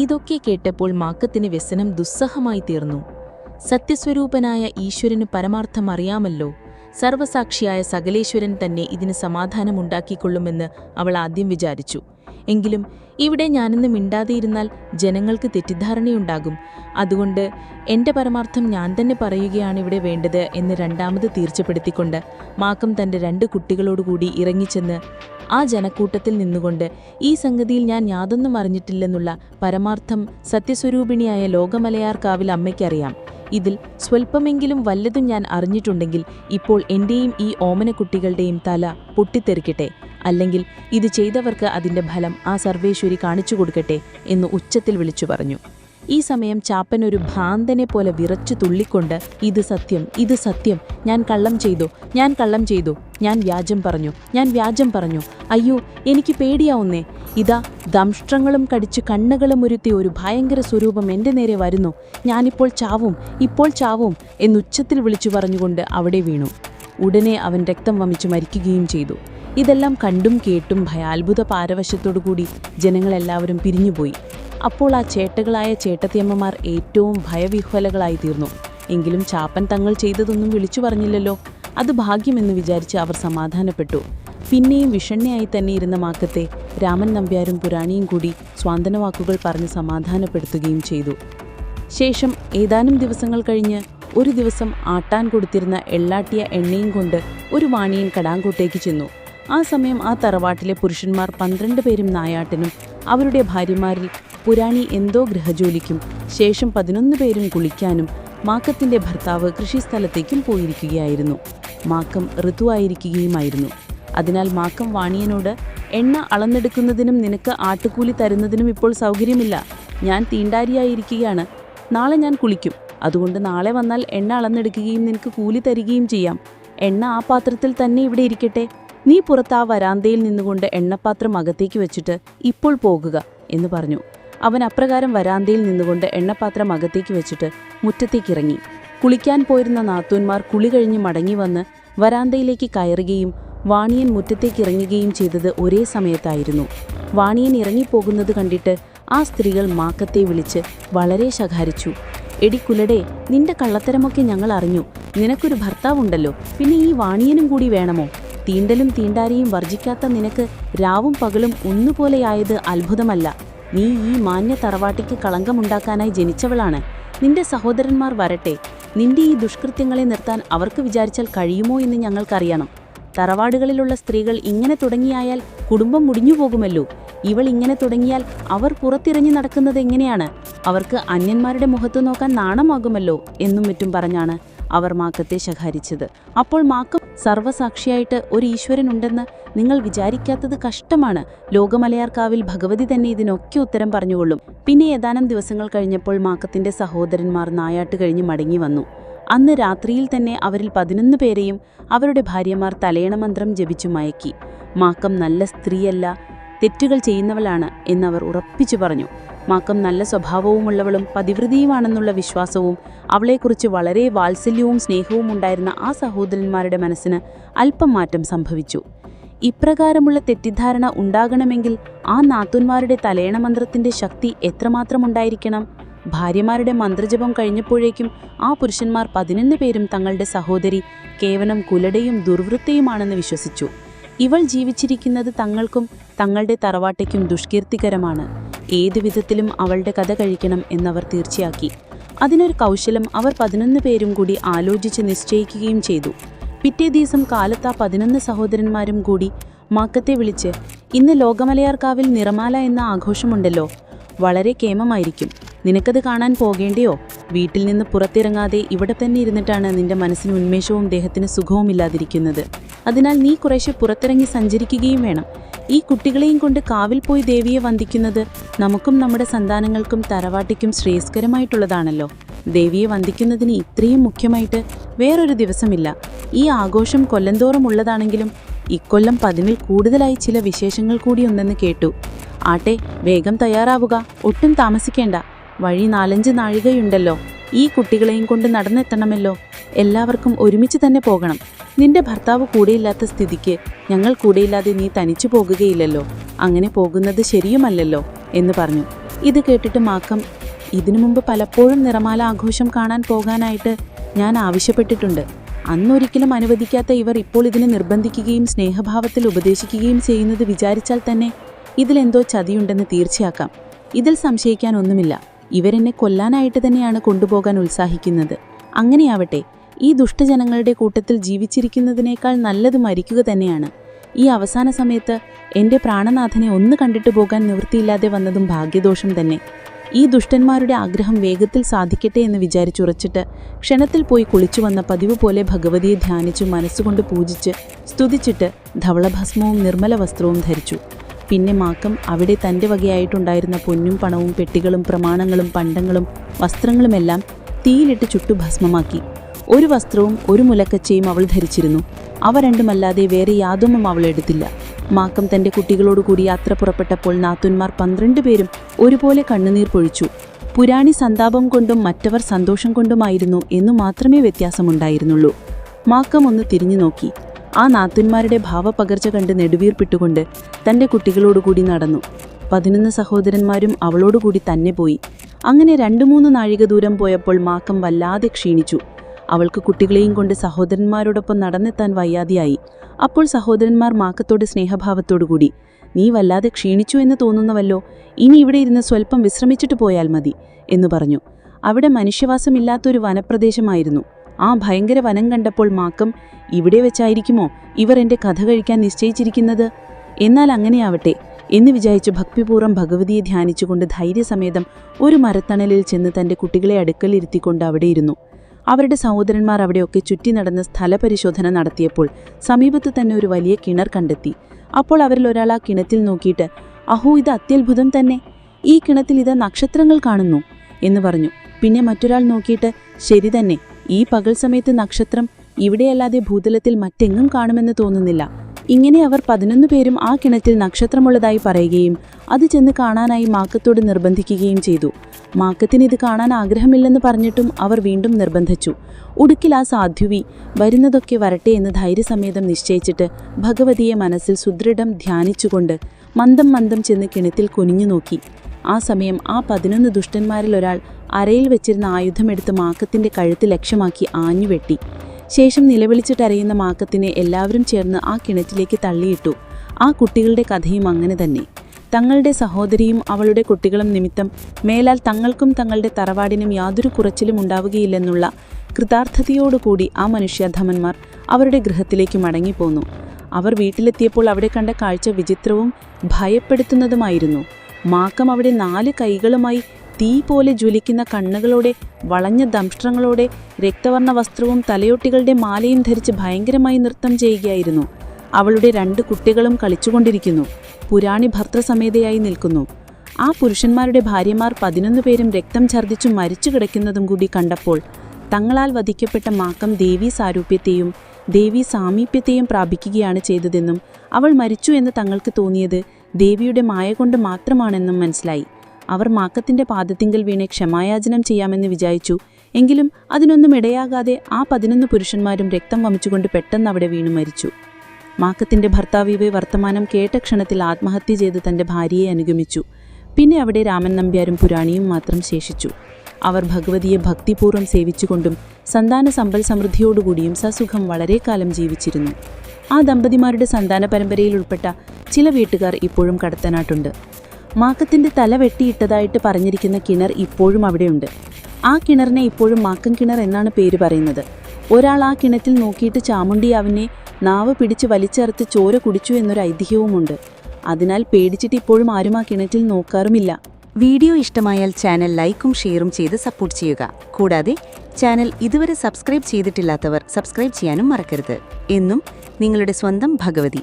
ഇതൊക്കെ കേട്ടപ്പോൾ മാക്കത്തിന് വ്യസനം ദുസ്സഹമായി തീർന്നു. സത്യസ്വരൂപനായ ഈശ്വരന് പരമാർത്ഥം അറിയാമല്ലോ. സർവസാക്ഷിയായ സകലേശ്വരൻ തന്നെ ഇതിന് സമാധാനമുണ്ടാക്കിക്കൊള്ളുമെന്ന് അവൾ ആദ്യം വിചാരിച്ചു. എങ്കിലും ഇവിടെ ഞാനിന്ന് മിണ്ടാതെയിരുന്നാൽ ജനങ്ങൾക്ക് തെറ്റിദ്ധാരണയുണ്ടാകും. അതുകൊണ്ട് എന്റെ പരമാർത്ഥം ഞാൻ തന്നെ പറയുകയാണ് ഇവിടെ വേണ്ടത് എന്ന് രണ്ടാമത് തീർച്ചപ്പെടുത്തിക്കൊണ്ട് മാക്കം തന്റെ രണ്ട് കുട്ടികളോടുകൂടി ഇറങ്ങിച്ചെന്ന് ആ ജനക്കൂട്ടത്തിൽ നിന്നുകൊണ്ട് ഈ സംഗതിയിൽ ഞാൻ യാതൊന്നും അറിഞ്ഞിട്ടില്ലെന്നുള്ള പരമാർത്ഥം സത്യസ്വരൂപിണിയായ ലോകമലയാർക്കാവിൽ അമ്മയ്ക്കറിയാം. ഇതിൽ സ്വൽപ്പമെങ്കിലും വല്ലതും ഞാൻ അറിഞ്ഞിട്ടുണ്ടെങ്കിൽ ഇപ്പോൾ എന്റെയും ഈ ഓമനക്കുട്ടികളുടെയും തല പൊട്ടിത്തെറിക്കട്ടെ അല്ലെങ്കിൽ ഇത് ചെയ്തവർക്ക് അതിന്റെ ഫലം ആ സർവേശ്വരി കാണിച്ചു കൊടുക്കട്ടെ എന്ന് ഉച്ചത്തിൽ വിളിച്ചു പറഞ്ഞു. ഈ സമയം ചാപ്പൻ ഒരു ഭ്രാന്തനെ പോലെ വിറച്ചു തുള്ളിക്കൊണ്ട് ഇത് സത്യം ഇത് സത്യം ഞാൻ കള്ളം ചെയ്തു ഞാൻ കള്ളം ചെയ്തു ഞാൻ വ്യാജം പറഞ്ഞു ഞാൻ വ്യാജം പറഞ്ഞു. അയ്യോ എനിക്ക് പേടിയാവുന്നേ. ഇതാ ദംഷ്ട്രങ്ങളും കടിച്ച് കണ്ണുകളും ഒരുത്തി ഒരു ഭയങ്കര സ്വരൂപം എന്റെ നേരെ വരുന്നു. ഞാനിപ്പോൾ ചാവും ഇപ്പോൾ ചാവും എന്നുച്ചത്തിൽ വിളിച്ചു പറഞ്ഞുകൊണ്ട് അവിടെ വീണു. ഉടനെ അവൻ രക്തം വമിച്ചു മരിക്കുകയും ചെയ്തു. ഇതെല്ലാം കണ്ടും കേട്ടും ഭയാത്ഭുത പാരവശത്തോടുകൂടി ജനങ്ങളെല്ലാവരും പിരിഞ്ഞുപോയി. അപ്പോൾ ആ ചേട്ടകളായ ചേട്ടത്തിയമ്മമാർ ഏറ്റവും ഭയവിഹ്വലകളായി തീർന്നു. എങ്കിലും ചാപ്പൻ തങ്ങൾ ചെയ്തതൊന്നും വിളിച്ചു പറഞ്ഞില്ലല്ലോ. അത് ഭാഗ്യമെന്ന് വിചാരിച്ച് അവർ സമാധാനപ്പെട്ടു. പിന്നെയും വിഷണ്ണയായി തന്നെ ഇരുന്ന മാക്കത്തെ രാമൻ നമ്പ്യാരും പുരാണിയും കൂടി സ്വാന്തനവാക്കുകൾ പറഞ്ഞ് സമാധാനപ്പെടുത്തുകയും ചെയ്തു. ശേഷം ഏതാനും ദിവസങ്ങൾ കഴിഞ്ഞ് ഒരു ദിവസം ആട്ടാൻ കൊടുത്തിരുന്ന എള്ളാട്ടിയ എണ്ണയും കൊണ്ട് ഒരു വാണിയൻ കടാങ്കോട്ടേക്ക് ചെന്നു. ആ സമയം ആ തറവാട്ടിലെ പുരുഷന്മാർ പന്ത്രണ്ട് പേരും നായാട്ടിനും അവരുടെ ഭാര്യമാരിൽ പുരാണി എന്തോ ഗൃഹജോലിക്കും ശേഷം പതിനൊന്ന് പേരും കുളിക്കാനും മാക്കത്തിന്റെ ഭർത്താവ് കൃഷിസ്ഥലത്തേക്കും പോയിരിക്കുകയായിരുന്നു. മാക്കം ഋതുവായിരിക്കുകയുമായിരുന്നു. അതിനാൽ മാക്കം വാണിയനോട് എണ്ണ അളന്നെടുക്കുന്നതിനും നിനക്ക് ആട്ടുകൂലി തരുന്നതിനും ഇപ്പോൾ സൗകര്യമില്ല. ഞാൻ തീണ്ടാരിയായിരിക്കുകയാണ്. നാളെ ഞാൻ കുളിക്കും. അതുകൊണ്ട് നാളെ വന്നാൽ എണ്ണ അളന്നെടുക്കുകയും നിനക്ക് കൂലി തരികയും ചെയ്യാം. എണ്ണ ആ പാത്രത്തിൽ തന്നെ ഇവിടെ ഇരിക്കട്ടെ. നീ പുറത്ത് ആ വരാന്തയിൽ നിന്നുകൊണ്ട് എണ്ണപ്പാത്രം അകത്തേക്ക് വെച്ചിട്ട് ഇപ്പോൾ പോകുക എന്ന് പറഞ്ഞു. അവൻ അപ്രകാരം വരാന്തയിൽ നിന്നുകൊണ്ട് എണ്ണപ്പാത്രം അകത്തേക്ക് വെച്ചിട്ട് മുറ്റത്തേക്കിറങ്ങി. കുളിക്കാൻ പോയിരുന്ന നാത്തൂന്മാർ കുളി കഴിഞ്ഞ് മടങ്ങി വന്ന് വരാന്തയിലേക്ക് കയറുകയും വാണിയൻ മുറ്റത്തേക്ക് ഇറങ്ങുകയും ചെയ്തത് ഒരേ സമയത്തായിരുന്നു. വാണിയൻ ഇറങ്ങിപ്പോകുന്നത് കണ്ടിട്ട് ആ സ്ത്രീകൾ മാക്കത്തെ വിളിച്ച് വളരെ ശകാരിച്ചു. എടി കുലടേ നിന്റെ കള്ളത്തരമൊക്കെ ഞങ്ങൾ അറിഞ്ഞു. നിനക്കൊരു ഭർത്താവുണ്ടല്ലോ. പിന്നെ ഈ വാണിയനും കൂടി വേണമോ? തീണ്ടലും തീണ്ടാരിയും വർജിക്കാത്ത നിനക്ക് രാവും പകലും ഒന്നുപോലെയായത് അത്ഭുതമല്ല. നീ ഈ മാന്യ തറവാട്ടിക്ക് കളങ്കമുണ്ടാക്കാനായി ജനിച്ചവളാണ്. നിന്റെ സഹോദരന്മാർ വരട്ടെ. നിന്റെ ഈ ദുഷ്കൃത്യങ്ങളെ നിർത്താൻ അവർക്ക് വിചാരിച്ചാൽ കഴിയുമോ എന്ന് ഞങ്ങൾക്കറിയണം. തറവാടുകളിലുള്ള സ്ത്രീകൾ ഇങ്ങനെ തുടങ്ങിയായാൽ കുടുംബം മുടിഞ്ഞു പോകുമല്ലോ ഇവൾ ഇങ്ങനെ തുടങ്ങിയാൽ അവർ പുറത്തിറങ്ങി നടക്കുന്നത് എങ്ങനെയാണ്? അവർക്ക് അന്യന്മാരുടെ മുഖത്ത് നോക്കാൻ നാണമാകുമല്ലോ എന്നും മറ്റും പറഞ്ഞാണ്. അവർ മാക്കത്തെ ശകാരിച്ചത്. അപ്പോൾ മാക്കം സർവസാക്ഷിയായിട്ട് ഒരു ഈശ്വരനുണ്ടെന്ന് നിങ്ങൾ വിചാരിക്കാത്തത് കഷ്ടമാണ്. ലോകമലയാർക്കാവിൽ ഭഗവതി തന്നെ ഇതിനൊക്കെ ഉത്തരം പറഞ്ഞുകൊള്ളും. പിന്നെ ഏതാനും ദിവസങ്ങൾ കഴിഞ്ഞപ്പോൾ മാക്കത്തിന്റെ സഹോദരന്മാർ നായാട്ട് കഴിഞ്ഞ് മടങ്ങി വന്നു. അന്ന് രാത്രിയിൽ തന്നെ അവരിൽ പതിനൊന്ന് പേരെയും അവരുടെ ഭാര്യമാർ തലയണമന്ത്രം ജപിച്ചു മയക്കി. മാക്കം നല്ല സ്ത്രീയല്ല തെറ്റുകൾ ചെയ്യുന്നവളാണ് എന്നവർ ഉറപ്പിച്ചു പറഞ്ഞു. മാക്കം നല്ല സ്വഭാവവുമുള്ളവളും പതിവൃതിയുമാണെന്നുള്ള വിശ്വാസവും അവളെക്കുറിച്ച് വളരെ വാത്സല്യവും സ്നേഹവും ഉണ്ടായിരുന്ന ആ സഹോദരന്മാരുടെ മനസ്സിന് അല്പം മാറ്റം സംഭവിച്ചു. ഇപ്രകാരമുള്ള തെറ്റിദ്ധാരണ ഉണ്ടാകണമെങ്കിൽ ആ നാത്തുന്മാരുടെ തലയണ മന്ത്രത്തിന്റെ ശക്തി എത്രമാത്രം ഉണ്ടായിരിക്കണം? ഭാര്യമാരുടെ മന്ത്രജപം കഴിഞ്ഞപ്പോഴേക്കും ആ പുരുഷന്മാർ പതിനൊന്ന് പേരും തങ്ങളുടെ സഹോദരി കേവലം കുലടയും ദുർവൃത്തയുമാണെന്ന് വിശ്വസിച്ചു. ഇവൾ ജീവിച്ചിരിക്കുന്നത് തങ്ങൾക്കും തങ്ങളുടെ തറവാട്ടയ്ക്കും ദുഷ്കീർത്തികരമാണ്. ഏതു വിധത്തിലും അവളുടെ കഥ കഴിക്കണം എന്നവർ തീർച്ചയാക്കി. അതിനൊരു കൗശലം അവർ പതിനൊന്ന് പേരും കൂടി ആലോചിച്ച് നിശ്ചയിക്കുകയും ചെയ്തു. പിറ്റേ ദിവസം കാലത്ത് ആ പതിനൊന്ന് സഹോദരന്മാരും കൂടി മാക്കത്തെ വിളിച്ച് ഇന്ന് ലോകമലയാർക്കാവിൽ നിറമാല എന്ന ആഘോഷമുണ്ടല്ലോ വളരെ കേമമായിരിക്കും. നിനക്കത് കാണാൻ പോകേണ്ടയോ? വീട്ടിൽ നിന്ന് പുറത്തിറങ്ങാതെ ഇവിടെ തന്നെ ഇരുന്നിട്ടാണ് നിന്റെ മനസ്സിന് ഉന്മേഷവും ദേഹത്തിന് സുഖവും ഇല്ലാതിരിക്കുന്നത്. അതിനാൽ നീ കുറേശ്ശെ പുറത്തിറങ്ങി സഞ്ചരിക്കുകയും വേണം. ഈ കുട്ടികളെയും കൊണ്ട് കാവിൽ പോയി ദേവിയെ വന്ദിക്കുന്നത് നമുക്കും നമ്മുടെ സന്താനങ്ങൾക്കും തറവാട്ടിക്കും ശ്രേയസ്കരമായിട്ടുള്ളതാണല്ലോ. ദേവിയെ വന്ദിക്കുന്നതിന് ഇത്രയും മുഖ്യമായിട്ട് വേറൊരു ദിവസമില്ല. ഈ ആഘോഷം കൊല്ലന്തോറും ഉള്ളതാണെങ്കിലും ഇക്കൊല്ലം പതിവിൽ കൂടുതലായി ചില വിശേഷങ്ങൾ കൂടിയുണ്ടെന്ന് കേട്ടു. ആട്ടെ വേഗം തയ്യാറാവുക. ഒട്ടും താമസിക്കേണ്ട. വഴി നാലഞ്ച് നാഴികയുണ്ടല്ലോ. ഈ കുട്ടികളെയും കൊണ്ട് നടന്നെത്തണമല്ലോ. എല്ലാവർക്കും ഒരുമിച്ച് തന്നെ പോകണം. നിന്റെ ഭർത്താവ് കൂടെയില്ലാത്ത സ്ഥിതിക്ക് ഞങ്ങൾ കൂടെയില്ലാതെ നീ തനിച്ചു പോകുകയില്ലല്ലോ. അങ്ങനെ പോകുന്നത് ശരിയുമല്ലല്ലോ എന്ന് പറഞ്ഞു. ഇത് കേട്ടിട്ട് മാക്കം ഇതിനു മുമ്പ് പലപ്പോഴും നിറമാല ആഘോഷം കാണാൻ പോകാനായിട്ട് ഞാൻ ആവശ്യപ്പെട്ടിട്ടുണ്ട്. അന്നൊരിക്കലും അനുവദിക്കാത്ത ഇവർ ഇപ്പോൾ ഇതിനെ നിർബന്ധിക്കുകയും സ്നേഹഭാവത്തിൽ ഉപദേശിക്കുകയും ചെയ്യുന്നത് വിചാരിച്ചാൽ തന്നെ ഇതിലെന്തോ ചതിയുണ്ടെന്ന് തീർച്ചയാക്കാം. ഇതിൽ സംശയിക്കാൻ ഒന്നുമില്ല ഇവരെന്നെ കൊല്ലാനായിട്ട് തന്നെയാണ് കൊണ്ടുപോകാൻ ഉത്സാഹിക്കുന്നത്. അങ്ങനെയാവട്ടെ ഈ ദുഷ്ടജനങ്ങളുടെ കൂട്ടത്തിൽ ജീവിച്ചിരിക്കുന്നതിനേക്കാൾ നല്ലത് മരിക്കുക തന്നെയാണ്. ഈ അവസാന സമയത്ത് എന്റെ പ്രാണനാഥനെ ഒന്ന് കണ്ടിട്ട് പോകാൻ നിവൃത്തിയില്ലാതെ വന്നതും ഭാഗ്യദോഷം തന്നെ. ഈ ദുഷ്ടന്മാരുടെ ആഗ്രഹം വേഗത്തിൽ സാധിക്കട്ടെ എന്ന് വിചാരിച്ചുറച്ചിട്ട് ക്ഷണത്തിൽ പോയി കുളിച്ചു വന്ന പതിവ് പോലെ ഭഗവതിയെ ധ്യാനിച്ചു മനസ്സുകൊണ്ട് പൂജിച്ച് സ്തുതിച്ചിട്ട് ധവളഭസ്മവും നിർമ്മല വസ്ത്രവും ധരിച്ചു. പിന്നെ മാക്കം അവിടെ തന്റെ വകയായിട്ടുണ്ടായിരുന്ന പൊന്നും പണവും പെട്ടികളും പ്രമാണങ്ങളും പണ്ടങ്ങളും വസ്ത്രങ്ങളുമെല്ലാം തീയിലിട്ട് ചുട്ടു ഭസ്മമാക്കി. ഒരു വസ്ത്രവും ഒരു മുലക്കച്ചയും അവൾ ധരിച്ചിരുന്നു. അവ രണ്ടുമല്ലാതെ വേറെ യാതൊന്നും അവൾ എടുത്തില്ല. മാക്കം തന്റെ കുട്ടികളോടുകൂടി യാത്ര പുറപ്പെട്ടപ്പോൾ നാത്തുന്മാർ പന്ത്രണ്ട് പേരും ഒരുപോലെ കണ്ണുനീർ പൊഴിച്ചു. പുരാണി സന്താപം കൊണ്ടും മറ്റവർ സന്തോഷം കൊണ്ടുമായിരുന്നു എന്നു മാത്രമേ വ്യത്യാസമുണ്ടായിരുന്നുള്ളൂ. മാക്കം ഒന്ന് തിരിഞ്ഞു നോക്കി. ആ നാത്തുന്മാരുടെ ഭാവപകർച്ച കണ്ട് നെടുവീർപ്പിട്ടുകൊണ്ട് തന്റെ കുട്ടികളോടുകൂടി നടന്നു. പതിനൊന്ന് സഹോദരന്മാരും അവളോടുകൂടി തന്നെ പോയി. അങ്ങനെ രണ്ടു മൂന്ന് നാഴിക ദൂരം പോയപ്പോൾ മാക്കം വല്ലാതെ ക്ഷീണിച്ചു. അവൾക്ക് കുട്ടികളെയും കൊണ്ട് സഹോദരന്മാരോടൊപ്പം നടന്നെത്താൻ വയ്യാതെയായി. അപ്പോൾ സഹോദരന്മാർ മാക്കത്തോട് സ്നേഹഭാവത്തോടുകൂടി നീ വല്ലാതെ ക്ഷീണിച്ചു എന്ന് തോന്നുന്നവല്ലോ ഇനി ഇവിടെ ഇരുന്ന് സ്വല്പം വിശ്രമിച്ചിട്ട് പോയാൽ മതി എന്ന് പറഞ്ഞു. അവിടെ മനുഷ്യവാസമില്ലാത്തൊരു വനപ്രദേശമായിരുന്നു. ആ ഭയങ്കര വനം കണ്ടപ്പോൾ മാക്കം ഇവിടെ വെച്ചായിരിക്കുമോ ഇവർ എന്റെ കഥ കഴിക്കാൻ നിശ്ചയിച്ചിരിക്കുന്നത്? എന്നാൽ അങ്ങനെയാവട്ടെ എന്ന് വിചാരിച്ച് ഭക്തിപൂർവം ഭഗവതിയെ ധ്യാനിച്ചുകൊണ്ട് ധൈര്യസമേതം ഒരു മരത്തണലിൽ ചെന്ന് തന്റെ കുട്ടികളെ അടുക്കലിരുത്തിക്കൊണ്ട് അവിടെയിരുന്നു അവരുടെ സഹോദരന്മാർ അവിടെയൊക്കെ ചുറ്റി നടന്ന് സ്ഥലപരിശോധന നടത്തിയപ്പോൾ സമീപത്ത് തന്നെ ഒരു വലിയ കിണർ കണ്ടെത്തി. അപ്പോൾ അവരിൽ ഒരാൾ ആ കിണറ്റിൽ നോക്കിയിട്ട് അഹോ ഇത് അത്യത്ഭുതം തന്നെ. ഈ കിണറ്റിൽ ഇത് നക്ഷത്രങ്ങൾ കാണുന്നു എന്ന് പറഞ്ഞു. പിന്നെ മറ്റൊരാൾ നോക്കിയിട്ട് ശരി തന്നെ. ഈ പകൽ സമയത്ത് നക്ഷത്രം ഇവിടെയല്ലാതെ ഭൂതലത്തിൽ മറ്റെങ്ങും കാണുമെന്ന് തോന്നുന്നില്ല. ഇങ്ങനെ അവർ പതിനൊന്ന് പേരും ആ കിണറ്റിൽ നക്ഷത്രമുള്ളതായി പറയുകയും അത് ചെന്ന് കാണാനായി മാക്കത്തോട് നിർബന്ധിക്കുകയും ചെയ്തു. മാക്കത്തിന് ഇത് കാണാൻ ആഗ്രഹമില്ലെന്ന് പറഞ്ഞിട്ടും അവർ വീണ്ടും നിർബന്ധിച്ചു. ഉടുക്കിൽ ആ സാധ്യുവി വരുന്നതൊക്കെ വരട്ടെ എന്ന് ധൈര്യസമേതം നിശ്ചയിച്ചിട്ട് ഭഗവതിയെ മനസ്സിൽ സുദൃഢം ധ്യാനിച്ചുകൊണ്ട് മന്ദം മന്ദം ചെന്ന് കിണറ്റിൽ കുനിഞ്ഞു നോക്കി. ആ സമയം ആ പതിനൊന്ന് ദുഷ്ടന്മാരിൽ ഒരാൾ അരയിൽ വെച്ചിരുന്ന ആയുധമെടുത്ത് മാക്കത്തിന്റെ കഴുത്ത് ലക്ഷ്യമാക്കി ആഞ്ഞുവെട്ടി ശേഷം നിലവിളിച്ചിട്ടറിയുന്ന മാക്കത്തിനെ എല്ലാവരും ചേർന്ന് ആ കിണറ്റിലേക്ക് തള്ളിയിട്ടു. ആ കുട്ടികളുടെ കഥയും അങ്ങനെ തന്നെ. തങ്ങളുടെ സഹോദരിയും അവളുടെ കുട്ടികളും നിമിത്തം മേലാൽ തങ്ങൾക്കും തങ്ങളുടെ തറവാടിനും യാതൊരു കുറച്ചിലും ഉണ്ടാവുകയില്ലെന്നുള്ള കൃതാർത്ഥതയോടുകൂടി ആ മനുഷ്യധമന്മാർ അവരുടെ ഗൃഹത്തിലേക്ക് മടങ്ങിപ്പോന്നു. അവർ വീട്ടിലെത്തിയപ്പോൾ അവിടെ കണ്ട കാഴ്ച വിചിത്രവും ഭയപ്പെടുത്തുന്നതുമായിരുന്നു. മാക്കം അവിടെ നാല് കൈകളുമായി തീ പോലെ ജ്വലിക്കുന്ന കണ്ണുകളോടെ വളഞ്ഞ ദംഷ്ട്രങ്ങളോടെ രക്തവർണ വസ്ത്രവും തലയോട്ടികളുടെ മാലയും ധരിച്ച് ഭയങ്കരമായി നൃത്തം ചെയ്യുകയായിരുന്നു. അവളുടെ രണ്ട് കുട്ടികളും കളിച്ചുകൊണ്ടിരിക്കുന്നു. പുരാണി ഭർത്തൃസമേതയായി നിൽക്കുന്നു. ആ പുരുഷന്മാരുടെ ഭാര്യമാർ പതിനൊന്ന് പേരും രക്തം ഛർദ്ദിച്ചു മരിച്ചു കിടക്കുന്നതും കൂടി കണ്ടപ്പോൾ തങ്ങളാൽ വധിക്കപ്പെട്ട മാക്കം ദേവീ സാരൂപ്യത്തെയും ദേവീ സാമീപ്യത്തെയും പ്രാപിക്കുകയാണ് ചെയ്തതെന്നും അവൾ മരിച്ചു എന്ന് തങ്ങൾക്ക് തോന്നിയത് ദേവിയുടെ മായ കൊണ്ട് മാത്രമാണെന്നും മനസ്സിലായി. അവർ മാക്കത്തിന്റെ പാദത്തിങ്കൽ വീണ് ക്ഷമായാചനം ചെയ്യാമെന്ന് വിചാരിച്ചു. എങ്കിലും അതിനൊന്നും ഇടയാകാതെ ആ പതിനൊന്ന് പുരുഷന്മാരും രക്തം വമിച്ചുകൊണ്ട് പെട്ടെന്ന് അവിടെ വീണു മരിച്ചു. മാക്കത്തിന്റെ ഭർത്താവ് ഇവയെ വർത്തമാനം കേട്ട ക്ഷണത്തിൽ ആത്മഹത്യ ചെയ്ത് തന്റെ ഭാര്യയെ അനുഗമിച്ചു. പിന്നെ അവിടെ രാമൻ നമ്പ്യാരും പുരാണിയും മാത്രം ശേഷിച്ചു. അവർ ഭഗവതിയെ ഭക്തിപൂർവം സേവിച്ചുകൊണ്ടും സന്താന സമ്പൽ സമൃദ്ധിയോടുകൂടിയും സസുഖം വളരെ കാലം ജീവിച്ചിരുന്നു. ആ ദമ്പതിമാരുടെ സന്താന പരമ്പരയിൽ ഉൾപ്പെട്ട ചില വീട്ടുകാർ ഇപ്പോഴും കടത്തനാട്ടുണ്ട്. മാക്കത്തിന്റെ തല വെട്ടിയിട്ടതായിട്ട് പറഞ്ഞിരിക്കുന്ന കിണർ ഇപ്പോഴും അവിടെയുണ്ട്. ആ കിണറിനെ ഇപ്പോഴും മാക്കം കിണർ എന്നാണ് പേര് പറയുന്നത്. ഒരാൾ ആ കിണറ്റിൽ നോക്കിയിട്ട് ചാമുണ്ടി അവനെ നാവ് പിടിച്ച് വലിച്ചെറുത്ത് ചോര കുടിച്ചു എന്നൊരു ഐതിഹ്യവുമുണ്ട്. അതിനാൽ പേടിച്ചിട്ട് ഇപ്പോഴും ആരും ആ കിണറ്റിൽ നോക്കാറുമില്ല. വീഡിയോ ഇഷ്ടമായാൽ ചാനൽ ലൈക്കും ഷെയറും ചെയ്ത് സപ്പോർട്ട് ചെയ്യുക. കൂടാതെ ചാനൽ ഇതുവരെ സബ്സ്ക്രൈബ് ചെയ്തിട്ടില്ലാത്തവർ സബ്സ്ക്രൈബ് ചെയ്യാനും മറക്കരുത്. എന്നും നിങ്ങളുടെ സ്വന്തം ഭഗവതി.